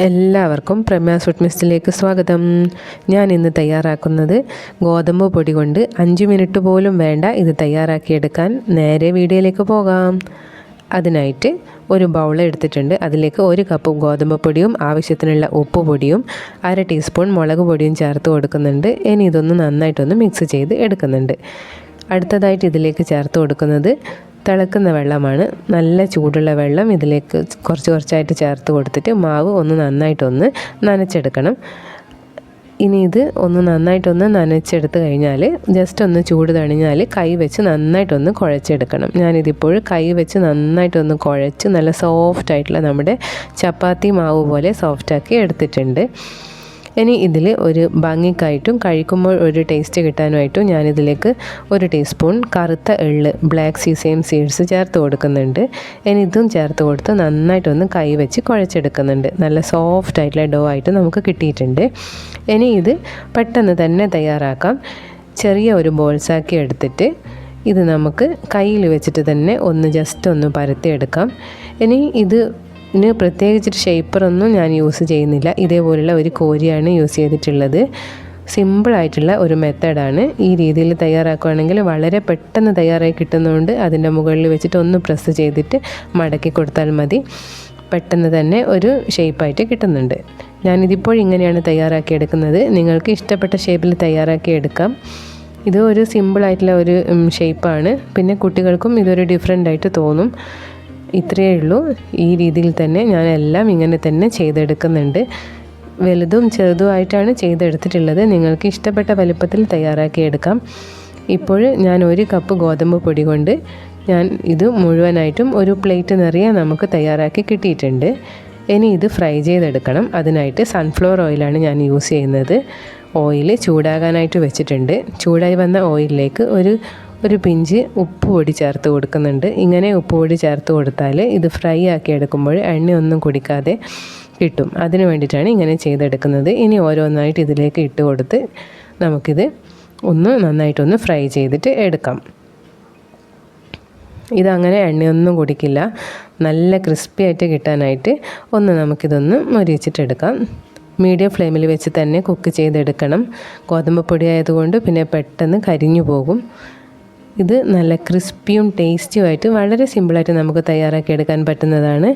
എല്ലാവർക്കും പ്രമ്യാ സ്വീറ്റ് മിസ്റ്റിലേക്ക് സ്വാഗതം. ഞാൻ ഇന്ന് തയ്യാറാക്കുന്നത് ഗോതമ്പ് പൊടി കൊണ്ട് അഞ്ച് മിനിറ്റ് പോലും വേണ്ട ഇത് തയ്യാറാക്കിയെടുക്കാൻ നേരെ വീഡിയോയിലേക്ക് പോകാം. അതിനായിട്ട് ഒരു ബൗൾ എടുത്തിട്ടുണ്ട്. അതിലേക്ക് ഒരു കപ്പ് ഗോതമ്പ് പൊടിയും ആവശ്യത്തിനുള്ള ഉപ്പ് പൊടിയും അര ടീസ്പൂൺ മുളക് പൊടിയും ചേർത്ത് കൊടുക്കുന്നുണ്ട്. ഇനി ഇതൊന്ന് നന്നായിട്ടൊന്ന് മിക്സ് ചെയ്ത് എടുക്കുന്നുണ്ട്. അടുത്തതായിട്ട് ഇതിലേക്ക് ചേർത്ത് കൊടുക്കുന്നത് തിളക്കുന്ന വെള്ളമാണ്. നല്ല ചൂടുള്ള വെള്ളം ഇതിലേക്ക് കുറച്ച് കുറച്ചായിട്ട് ചേർത്ത് കൊടുത്തിട്ട് മാവ് ഒന്ന് നന്നായിട്ടൊന്ന് നനച്ചെടുക്കണം. ഇനി ഇത് ഒന്ന് നന്നായിട്ടൊന്ന് നനച്ചെടുത്ത് കഴിഞ്ഞാൽ ജസ്റ്റ് ഒന്ന് ചൂട് തണിഞ്ഞാൽ കൈ വെച്ച് നന്നായിട്ടൊന്ന് കുഴച്ചെടുക്കണം. ഞാനിതിപ്പോൾ കൈ വെച്ച് നന്നായിട്ടൊന്ന് കുഴച്ച് നല്ല സോഫ്റ്റ് ആയിട്ടുള്ള നമ്മുടെ ചപ്പാത്തി മാവ് പോലെ സോഫ്റ്റാക്കി എടുത്തിട്ടുണ്ട്. ഇനി ഇതിൽ ഒരു ഭംഗിക്കായിട്ടും കഴിക്കുമ്പോൾ ഒരു ടേസ്റ്റ് കിട്ടാനുമായിട്ടും ഞാനിതിലേക്ക് ഒരു ടീസ്പൂൺ കറുത്ത എള്ള് ബ്ലാക്ക് സീസേം സീഡ്സ് ചേർത്ത് കൊടുക്കുന്നുണ്ട്. ഇനി ഇതും ചേർത്ത് കൊടുത്ത് നന്നായിട്ടൊന്ന് കൈ വെച്ച് കുഴച്ചെടുക്കുന്നുണ്ട്. നല്ല സോഫ്റ്റ് ആയിട്ടുള്ള ഡോ ആയിട്ട് നമുക്ക് കിട്ടിയിട്ടുണ്ട്. ഇനി ഇത് പെട്ടെന്ന് തന്നെ തയ്യാറാക്കാം. ചെറിയ ഒരു ബോൾസാക്കി എടുത്തിട്ട് ഇത് നമുക്ക് കയ്യിൽ വെച്ചിട്ട് തന്നെ ഒന്ന് ജസ്റ്റ് ഒന്ന് പരത്തിയെടുക്കാം. ഇനി ഇത് ഇതിന് പ്രത്യേകിച്ചൊരു ഷേപ്പറൊന്നും ഞാൻ യൂസ് ചെയ്യുന്നില്ല. ഇതേപോലുള്ള ഒരു കോരിയാണ് യൂസ് ചെയ്തിട്ടുള്ളത്. സിമ്പിളായിട്ടുള്ള ഒരു മെത്തേഡാണ് ഈ രീതിയിൽ തയ്യാറാക്കുകയാണെങ്കിൽ വളരെ പെട്ടെന്ന് തയ്യാറായി കിട്ടുന്നതുകൊണ്ട് അതിന്റെ മുകളിൽ വെച്ചിട്ട് ഒന്ന് പ്രസ് ചെയ്തിട്ട് മടക്കി കൊടുത്താൽ മതി. പെട്ടെന്ന് തന്നെ ഒരു ഷേപ്പായിട്ട് കിട്ടുന്നുണ്ട്. ഞാനിതിപ്പോൾ ഇങ്ങനെയാണ് തയ്യാറാക്കിയെടുക്കുന്നത് നിങ്ങൾക്ക് ഇഷ്ടപ്പെട്ട ഷേപ്പിൽ തയ്യാറാക്കി എടുക്കാം. ഇത് ഒരു സിമ്പിളായിട്ടുള്ള ഒരു ഷേപ്പാണ് പിന്നെ കുട്ടികൾക്കും ഇതൊരു ഡിഫറെന്റ് ആയിട്ട് തോന്നും. ഇത്രയേ ഉള്ളൂ. ഈ രീതിയിൽ തന്നെ ഞാൻ എല്ലാം ഇങ്ങനെ തന്നെ ചെയ്തെടുക്കുന്നുണ്ട്. വലുതും ചെറുതുമായിട്ടാണ് ചെയ്തെടുത്തിട്ടുള്ളത്. നിങ്ങൾക്ക് ഇഷ്ടപ്പെട്ട വലുപ്പത്തിൽ തയ്യാറാക്കിയെടുക്കാം ഇപ്പോൾ ഞാൻ ഒരു കപ്പ് ഗോതമ്പ് പൊടി കൊണ്ട് ഞാൻ ഇത് മുഴുവനായിട്ടും ഒരു പ്ലേറ്റ് നിറയെ നമുക്ക് തയ്യാറാക്കി കിട്ടിയിട്ടുണ്ട്. ഇനി ഇത് ഫ്രൈ ചെയ്തെടുക്കണം. അതിനായിട്ട് സൺഫ്ലവർ ഓയിലാണ് ഞാൻ യൂസ് ചെയ്യുന്നത്. ഓയിൽ ചൂടാകാനായിട്ട് വെച്ചിട്ടുണ്ട്. ചൂടായി വന്ന ഓയിലിലേക്ക് ഒരു ഒരു പിഞ്ച് ഉപ്പ് പൊടി ചേർത്ത് കൊടുക്കുന്നുണ്ട്. ഇങ്ങനെ ഉപ്പ് പൊടി ചേർത്ത് കൊടുത്താൽ ഇത് ഫ്രൈ ആക്കി എടുക്കുമ്പോൾ എണ്ണയൊന്നും കുടിക്കാതെ കിട്ടും. അതിന് വേണ്ടിയിട്ടാണ് ഇങ്ങനെ ചെയ്തെടുക്കുന്നത്. ഇനി ഓരോന്നായിട്ട് ഇതിലേക്ക് ഇട്ട് കൊടുത്ത് നമുക്കിത് ഒന്ന് നന്നായിട്ടൊന്ന് ഫ്രൈ ചെയ്തിട്ട് എടുക്കാം. ഇതങ്ങനെ എണ്ണയൊന്നും കുടിക്കില്ല. നല്ല ക്രിസ്പി ആയിട്ട് കിട്ടാനായിട്ട് ഒന്ന് നമുക്കിതൊന്ന് മൊരിച്ചിട്ടെടുക്കാം. മീഡിയം ഫ്ലെയിമിൽ വെച്ച് തന്നെ കുക്ക് ചെയ്തെടുക്കണം. ഗോതമ്പ് പൊടി ആയതുകൊണ്ട് പിന്നെ പെട്ടെന്ന് കരിഞ്ഞു പോകും. ഇത് നല്ല ക്രിസ്പിയും ടേസ്റ്റിയുമായിട്ട് വളരെ സിമ്പിളായിട്ട് നമുക്ക് തയ്യാറാക്കി എടുക്കാൻ പറ്റുന്നതാണ്.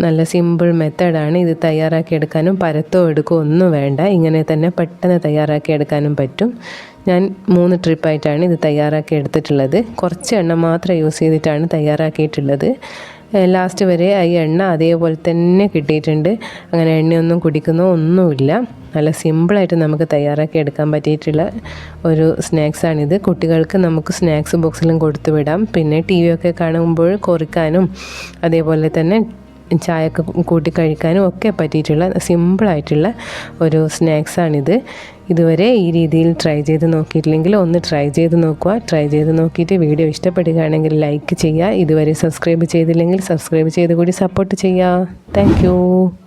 നല്ല സിമ്പിൾ മെത്തേഡാണ് ഇത് തയ്യാറാക്കി എടുക്കാനും പരത്തോ എടുക്കോ ഒന്നും വേണ്ട. ഇങ്ങനെ തന്നെ പെട്ടെന്ന് തയ്യാറാക്കി എടുക്കാനും പറ്റും. ഞാൻ മൂന്ന് ട്രിപ്പായിട്ടാണ് ഇത് തയ്യാറാക്കി എടുത്തിട്ടുള്ളത്. കുറച്ച് എണ്ണ മാത്രം യൂസ് ചെയ്തിട്ടാണ് തയ്യാറാക്കിയിട്ടുള്ളത്. ലാസ്റ്റ് വരെ ഈ എണ്ണ അതേപോലെ തന്നെ കിട്ടിയിട്ടുണ്ട്. അങ്ങനെ എണ്ണയൊന്നും കുടിക്കുന്നോ ഒന്നുമില്ല. നല്ല സിമ്പിളായിട്ട് നമുക്ക് തയ്യാറാക്കി എടുക്കാൻ പറ്റിയിട്ടുള്ള ഒരു സ്നാക്സാണിത് കുട്ടികൾക്ക് നമുക്ക് സ്നാക്സ് ബോക്സിലും കൊടുത്തു വിടാം. പിന്നെ ടി വി ഒക്കെ കാണുമ്പോൾ കുറിക്കാനും അതേപോലെ തന്നെ ചായക്ക് കൂട്ടി കഴിക്കാനും ഒക്കെ പറ്റിയിട്ടുള്ള സിമ്പിളായിട്ടുള്ള ഒരു സ്നാക്സാണിത് ഇതുവരെ ഈ രീതിയിൽ ട്രൈ ചെയ്ത് നോക്കിയിട്ടില്ലെങ്കിൽ ഒന്ന് ട്രൈ ചെയ്ത് നോക്കുക. ട്രൈ ചെയ്ത് നോക്കിയിട്ട് വീഡിയോ ഇഷ്ടപ്പെടുകയാണെങ്കിൽ ലൈക്ക് ചെയ്യുക. ഇതുവരെ സബ്സ്ക്രൈബ് ചെയ്തില്ലെങ്കിൽ സബ്സ്ക്രൈബ് ചെയ്ത് കൂടി സപ്പോർട്ട് ചെയ്യുക. താങ്ക്